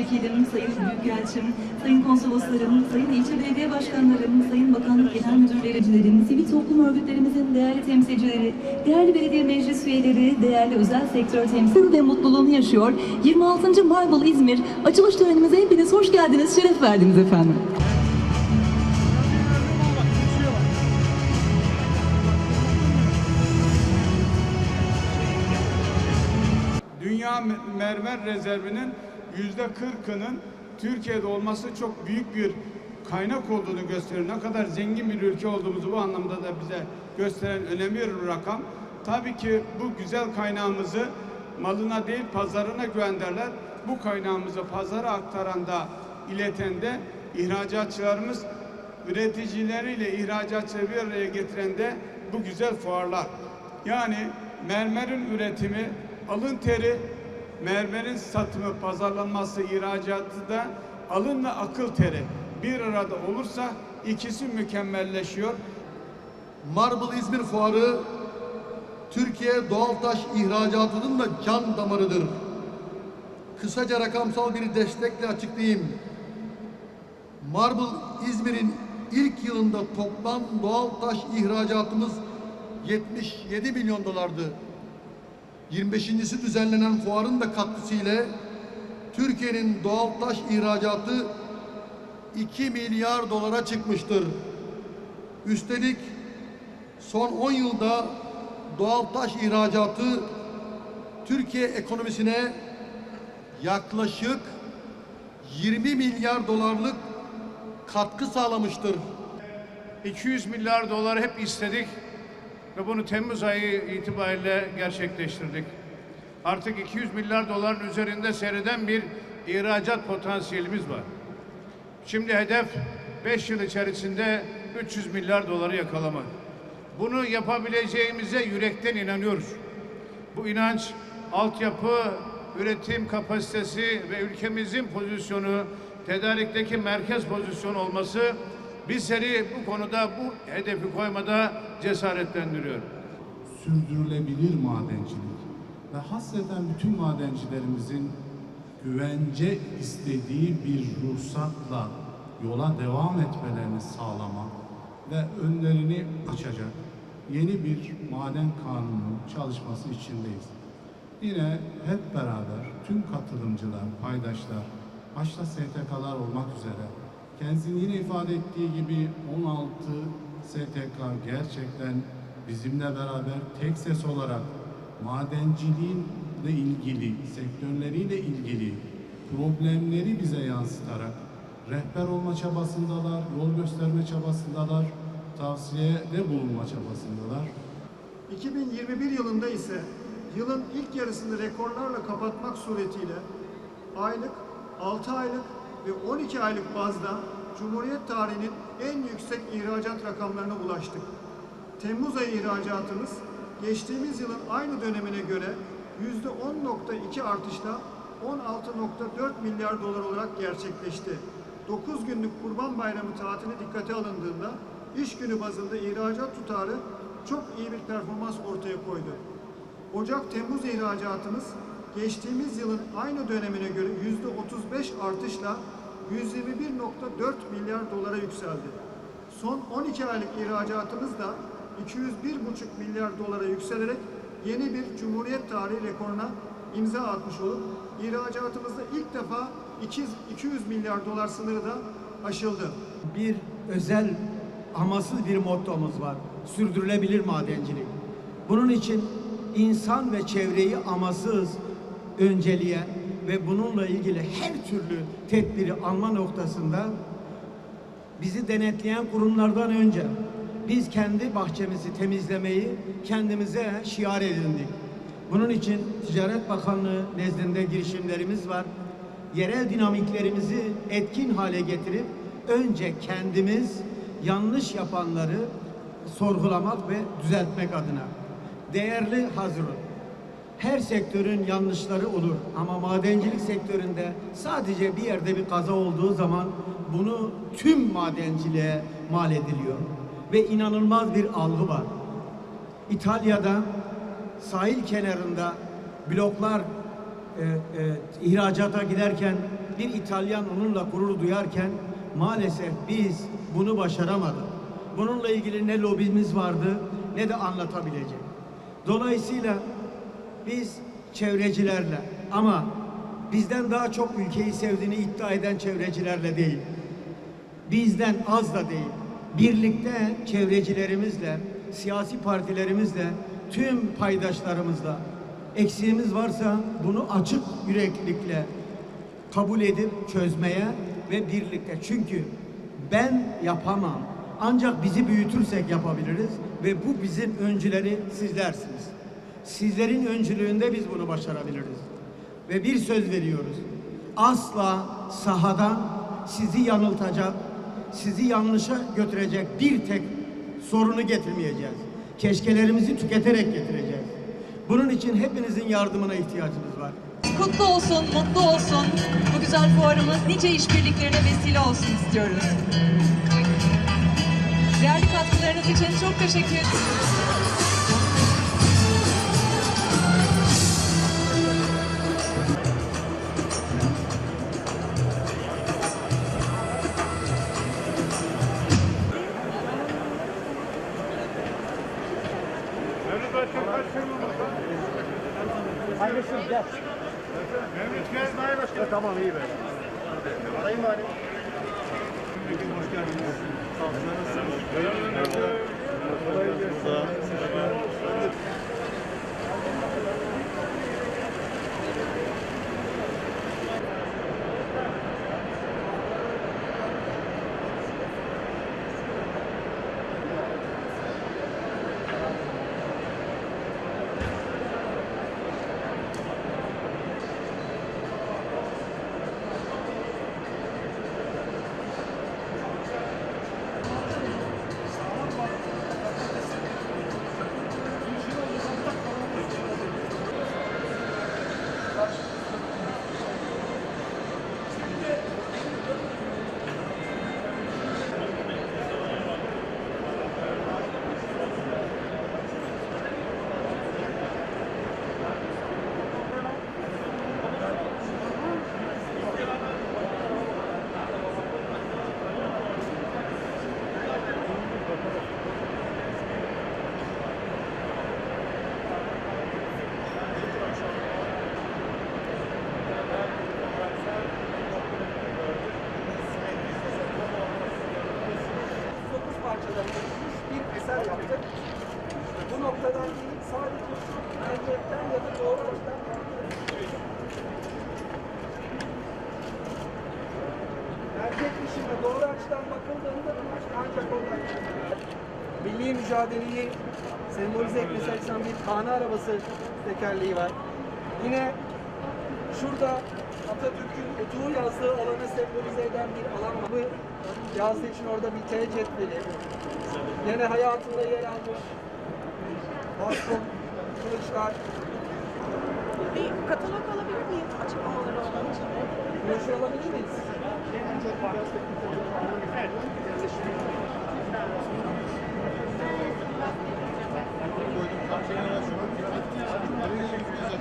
vekilim, sayın büyükelçim, sayın konsoloslarım, sayın ilçe belediye başkanlarım, sayın bakanlık genel müdürlerim, sivil toplum örgütlerimizin değerli temsilcileri, değerli belediye meclis üyeleri, değerli özel sektör temsilcileri ve mutluluğunu yaşıyor. 26. Marble İzmir açılış törenimize hepiniz hoş geldiniz, şeref verdiniz efendim. Dünya me- mermer rezervinin yüzde kırkının Türkiye'de olması çok büyük bir kaynak olduğunu gösteriyor. Ne kadar zengin bir ülke olduğumuzu bu anlamda da bize gösteren önemli bir rakam. Tabii ki bu güzel kaynağımızı malına değil pazarına gönderler. Bu kaynağımızı pazara aktaran da ileten de ihracatçılarımız üreticileriyle ihracatçıları bir araya getiren de bu güzel fuarlar. Yani mermerin üretimi, alın teri, mermerin satımı, pazarlanması, ihracatı da alınla akıl teri bir arada olursa ikisi mükemmelleşiyor. Marble İzmir Fuarı Türkiye doğal taş ihracatının da can damarıdır. Kısaca rakamsal bir destekle açıklayayım. Marble İzmir'in ilk yılında toplam doğal taş ihracatımız 77 milyon dolardı. 25.si düzenlenen fuarın da katkısıyla Türkiye'nin doğal taş ihracatı 2 milyar dolara çıkmıştır. Üstelik son 10 yılda doğal taş ihracatı Türkiye ekonomisine yaklaşık 20 milyar dolarlık katkı sağlamıştır. 200 milyar dolar hep istedik ve bunu Temmuz ayı itibariyle gerçekleştirdik. Artık 200 milyar doların üzerinde seyreden bir ihracat potansiyelimiz var. Şimdi hedef 5 yıl içerisinde 300 milyar doları yakalamak. Bunu yapabileceğimize yürekten inanıyoruz. Bu inanç, altyapı, üretim kapasitesi ve ülkemizin pozisyonu, tedarikteki merkez pozisyonu olması bizleri bu konuda bu hedefi koymada cesaretlendiriyor. sürdürülebilir madencilik ve hasreten bütün madencilerimizin güvence istediği bir ruhsatla yola devam etmelerini sağlamak ve önlerini açacak yeni bir maden kanunu çalışması içindeyiz. Yine hep beraber tüm katılımcılar, paydaşlar, başta STK'lar olmak üzere kendisinin yine ifade ettiği gibi 16 STK gerçekten bizimle beraber tek ses olarak madenciliğinle ilgili, sektörleriyle ilgili problemleri bize yansıtarak rehber olma çabasındalar, yol gösterme çabasındalar, tavsiyede bulunma çabasındalar. 2021 yılında ise yılın ilk yarısını rekorlarla kapatmak suretiyle aylık, 6 aylık ve 12 aylık bazda Cumhuriyet tarihinin en yüksek ihracat rakamlarına ulaştık. Temmuz ayı ihracatımız geçtiğimiz yılın aynı dönemine göre %10.2 artışla 16.4 milyar dolar olarak gerçekleşti. 9 günlük Kurban Bayramı tatili dikkate alındığında iş günü bazında ihracat tutarı çok iyi bir performans ortaya koydu. Ocak-Temmuz ihracatımız geçtiğimiz yılın aynı dönemine göre %35 artışla 121.4 milyar dolara yükseldi. Son 12 aylık ihracatımız da 201,5 milyar dolara yükselerek yeni bir Cumhuriyet tarihi rekoruna imza atmış olup ihracatımızda ilk defa 200, 200 milyar dolar sınırı da aşıldı. bir özel amasız bir mottomuz var. Sürdürülebilir madencilik. Bunun için insan ve çevreyi amasız önceleyen ve bununla ilgili her türlü tedbiri alma noktasında bizi denetleyen kurumlardan önce biz kendi bahçemizi temizlemeyi kendimize şiar edindik. Bunun için Ticaret Bakanlığı nezdinde girişimlerimiz var. Yerel dinamiklerimizi etkin hale getirip önce kendimiz yanlış yapanları sorgulamak ve düzeltmek adına. Değerli Hazırun, her sektörün yanlışları olur ama madencilik sektöründe sadece bir yerde bir kaza olduğu zaman bunu tüm madenciliğe mal ediliyor ve inanılmaz bir algı var. İtalya'da sahil kenarında bloklar e, e, ihracata giderken bir İtalyan onunla gurur duyarken maalesef biz bunu başaramadık. Bununla ilgili ne lobimiz vardı ne de anlatabilecek. Dolayısıyla biz çevrecilerle ama bizden daha çok ülkeyi sevdiğini iddia eden çevrecilerle değil, bizden az da değil, birlikte çevrecilerimizle, siyasi partilerimizle, tüm paydaşlarımızla eksiğimiz varsa bunu açık yüreklilikle kabul edip çözmeye ve birlikte. Çünkü ben yapamam. Ancak bizi büyütürsek yapabiliriz ve bu bizim öncüleri sizlersiniz. Sizlerin öncülüğünde biz bunu başarabiliriz. Ve bir söz veriyoruz. Asla sahadan sizi yanıltacak, sizi yanlışa götürecek bir tek sorunu getirmeyeceğiz. Keşkelerimizi tüketerek getireceğiz. Bunun için hepinizin yardımına ihtiyacımız var. Kutlu olsun, mutlu olsun. Bu güzel fuarımız nice işbirliklerine vesile olsun istiyoruz. Değerli katkılarınız için çok teşekkür ederim. Gel. Mevlüt gel Nail Başkan. Tamam iyi be. Arayayım bari. Hoş geldiniz. Sağ olun. Nasılsınız? Kolay gelsin. dokuz milli mücadeleyi sembolize etmesi açısından bir tane arabası tekerleği var. Yine şurada Atatürk'ün otuğu yazdığı alanı sembolize eden bir alan var. Bu yazdığı için orada bir T cetveli. Yine hayatında yer almış. Baston, kılıçlar. Bir katalog alabilir miyim? Açıklamaları olan için. Görüşü alabilir miyiz? Evet. Koydum kampanya şunu. Nereye gidiyor zaten?